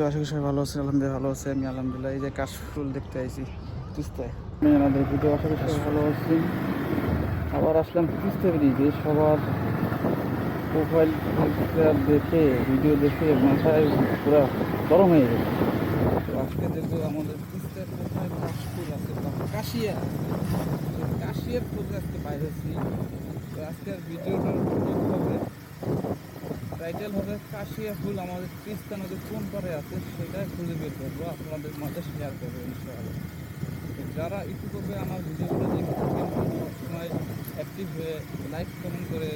আশা করি সবাই ভালো আছে আলহামদুলিল্লাহ ভালো আছে। আমি আলহামদুলিল্লাহ এই যে কাশফুল দেখতে আইছি, তিস্তায়। আমি আমাদের ভিডিও আশা করি ভালো আছি। আবার আসলাম তিস্তা ব্রিজে। সবার প্রোফাইল দেখে ভিডিও দেখে মাথায় পুরো গরম হয়ে গেছে। আজকে দেখব আমাদের তিস্তার কোথায় কাশফুল আছে কাশিয়া, কাশিয়ার ফুল আজকে বাইরেছি তো আজকের ভিডিওটার হবে? টাইটেল হবে কাশিয়া ফুল, আমাদের তিস্তা নদীর কোন পারে আছে সেটা খুঁজে বের করব, আপনাদের মাঝে শেয়ার করব ইনশাআল্লাহ। যারা ইতিপূর্বে আমার ভিডিওগুলো দেখে থাকেন সবসময় অ্যাক্টিভ হয়ে লাইক কমেন্ট করে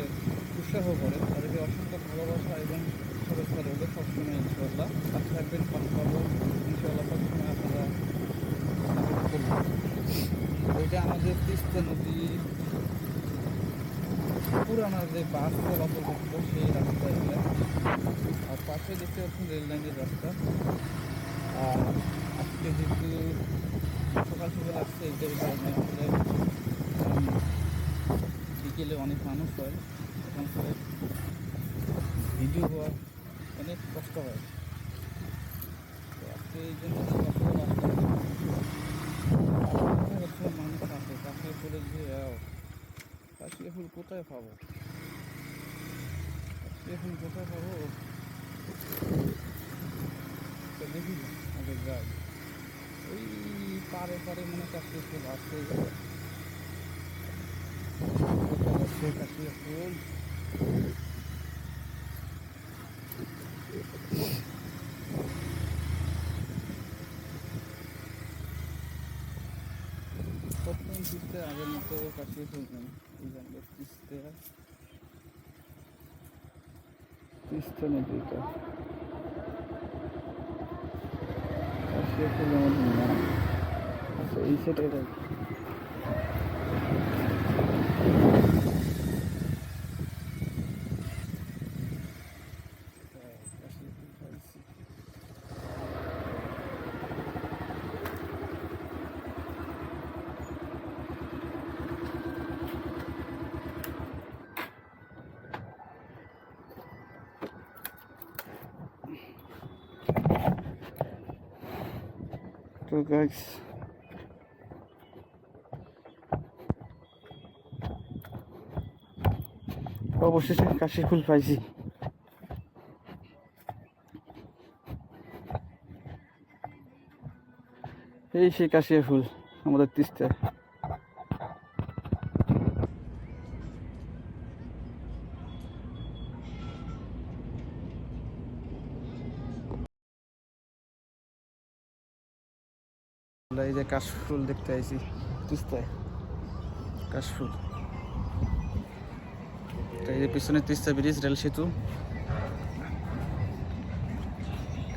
উৎসাহ করে। তাদেরকে অসংখ্য ভালোবাসা এবং শুভেচ্ছা রইল সবসময় ইনশাআল্লাহ। আর থাকবেন, পাশে পাবো ইনশাআল্লাহ সবসময় আপনারা এটা আমাদের তিস্তা নদী পুরানা যে বাস চলাচল করতো সেই রাস্তা এটা আর পাশে দেখতে পাচ্ছেন রেল লাইনের রাস্তা। আর আজকে যেহেতু সকাল সকাল আসছে এইটার কারণে আসলে বিকেলে অনেক মানুষ হয়। তখন ভিডিও হওয়া অনেক কষ্ট হয়। তো আজকে এই জন্য মানুষ আছে কাছে বলে যে ফুল কোথায় পাবো? ফুল কোথায় পাবো? দেখি আগে যাই। ওই পারে পারে মনে কাশিয়া ফুল আছে কাশিয়া ফুল আগের মতো কাশিয়া ফুল আমাদের কিস্তে তিস্তা নদীটা কাশিয়া ফুল আমাদের না। আচ্ছা এই সেটাই রাখি হ্যাঁ, কাশিয়া ফুল পাইছি। তো গাইস অবশেষে কাশি ফুল পাইছি। এই সেই কাশিয়া ফুল আমাদের তিস্তায় কাশফুল দেখতে আইছি। তিস্তায় কাশফুল। এই যে পিছনে তিস্তা ব্রিজ, রেল সেতু।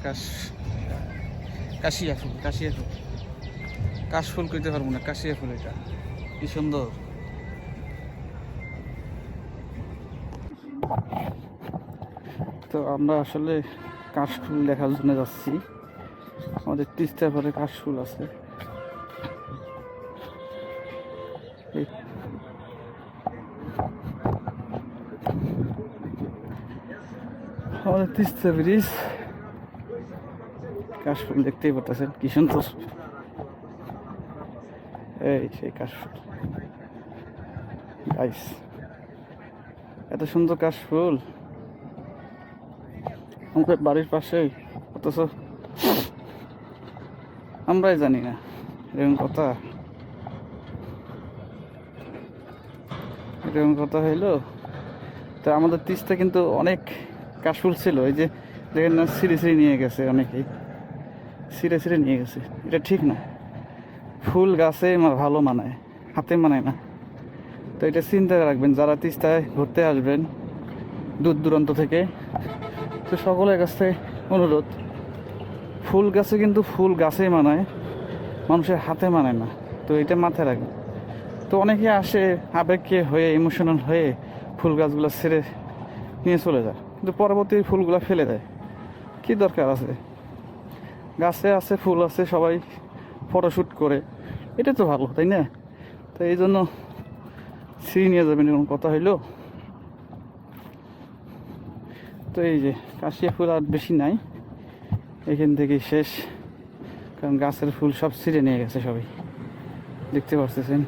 কাশ কাশিয়া ফুল কাশিয়া ফুল। কাশফুল কইতে পারব না, কাশিয়া ফুল এটা। কি সুন্দর। তো আমরা আসলে কাশফুল দেখার জন্য যাচ্ছি। আমাদের তিস্তা পরে কাশফুল আছে। আমাদের তিস্তা ব্রিজ। কাশফুল দেখতেই পারতেছেন, কি সুন্দর। এই সেই কাশফুল। গাইস এত সুন্দর কাশফুল। আমাদের বাড়ির পাশে অথচ আমরাই জানি না, এরকম কথা। এরকম কথা হইল। তো আমাদের তিস্তা কিন্তু অনেক কাশফুল ছিল, এই যে দেখেন না, সিঁড়ি সিঁড়ি নিয়ে গেছে অনেকেই। সিঁড়ে সিঁড়ে নিয়ে গেছে। এটা ঠিক না। ফুল গাছে মা- ভালো মানায়, হাতে মানায় না। তো এটা চিন্তা রাখবেন, যারা তিস্তায় ঘুরতে আসবেন দূর দূরান্ত থেকে, তো সকলের কাছে অনুরোধ, ফুল গাছে কিন্তু ফুল গাছেই মানায়, মানুষের হাতে মানায় না। তো এটা মাথায় রাখবেন। তো অনেকে আসে আবেগকে হয়ে ইমোশনাল হয়ে ফুল গাছগুলো ছেড়ে নিয়ে চলে যায়। কিন্তু পরবর্তী ফুলগুলো ফেলে দেয়। কি দরকার আছে? গাছে আছে, ফুল আছে, সবাই ফটোশ্যুট করে। এটা তো ভালো, তাই না? তো এই জন্য ছিঁড়ে নিয়ে যাবেন এরকম কথা হইল। তো এই যে কাশিয়া ফুল আর বেশি নাই। এখান থেকে শেষ। কারণ গাছের ফুল সব ছিঁড়ে নিয়ে গেছে সবাই। দেখতে পারতেছেন?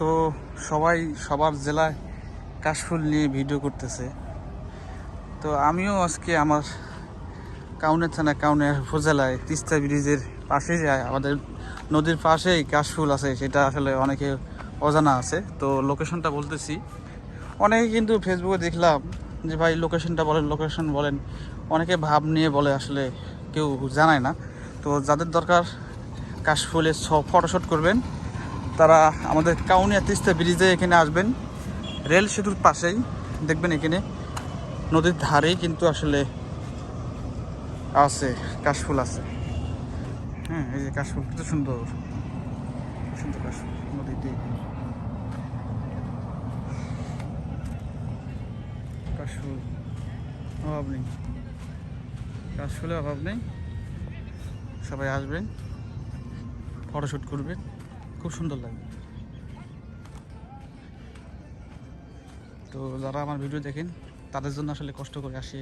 তো সবাই সবার জেলায় কাশফুল নিয়ে ভিডিও করতেছে। তো আমিও আজকে আমার কাউনের থানা কাউনের উপজেলায় তিস্তা ব্রিজের পাশে যায় আমাদের নদীর পাশেই কাশফুল আছে, সেটা আসলে অনেকে অজানা আছে। তো লোকেশনটা বলতেছি। অনেকে কিন্তু ফেসবুকে দেখলাম যে ভাই লোকেশনটা বলেন লোকেশন বলেন, অনেকে ভাব নিয়ে বলে আসলে কেউ জানায় না। তো যাদের দরকার কাশফুলের ফটোশ্যুট করবেন। তারা আমাদের কাউনিয়া তিস্তা ব্রিজে এখানে আসবেন। রেল সেতুর পাশেই, দেখবেন এখানে নদীর ধারেই কিন্তু আসলে আছে, কাশফুল আছে। হ্যাঁ এই যে কাশফুল, কত সুন্দর। সুন্দর কাশফুল নদীতে কাশফুল, অভাব নেই। কাশফুলের অভাব নেই। সবাই আসবেন ফটোশ্যুট করবেন। খুব সুন্দর লাগবে তো যারা আমার ভিডিও দেখেন, তাদের জন্য আসলে কষ্ট করে আসি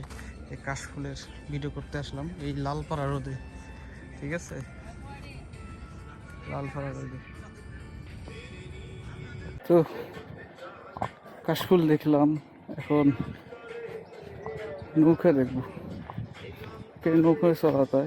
এই কাশফুলের ভিডিও করতে আসলাম, এই লালপাড়া রোদে। ঠিক আছে? লালপাড়া রোদে। তো কাশফুল দেখলাম, এখন নৌকা দেখব। নৌকায় চড়াতে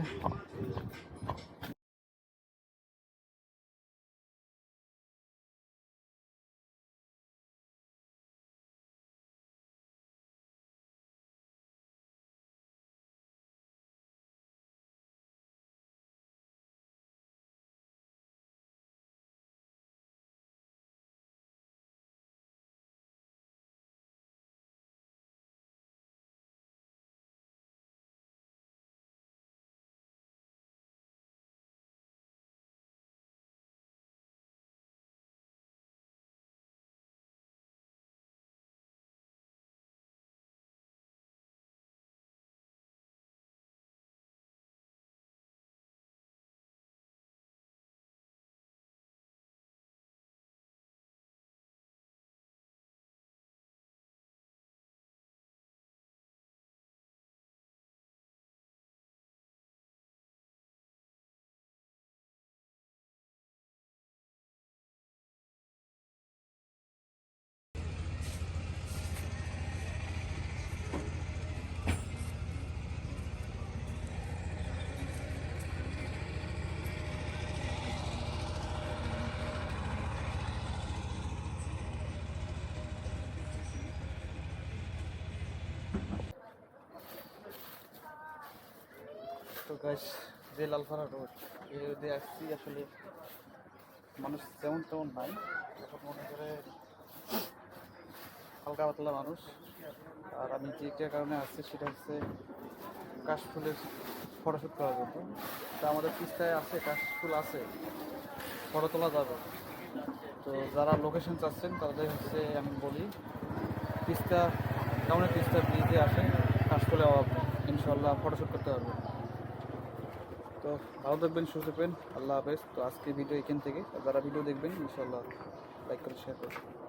তো গাছ যে লালপাড়া রোড এই রোদে আসছি আসলে মানুষ তেমন তেমন নাই। এখন মনে করে হালকা পাতলা মানুষ। আর আমি যেটা কারণে আসছি সেটা হচ্ছে কাশফুলের ফটোশ্যুট করার জন্য। তো আমাদের পিস্তায় আছে, কাশফুল আছে, ফটো তোলা যাবে। তো যারা লোকেশন চাচ্ছেন, তাদের হচ্ছে আমি বলি, তিস্তা, কেমন তিস্তা ব্রিজে আসে কাশফুলের অভাব নেই। ইনশাল্লাহ ফটোশ্যুট করতে পারবেন। তো ভালো থাকবেন, সুস্থ থাকবেন। আল্লাহ হাফেজ। তো আজকে ভিডিও এখান থেকে। যারা ভিডিও দেখবেন ইনশাল্লাহ লাইক করে শেয়ার করবেন।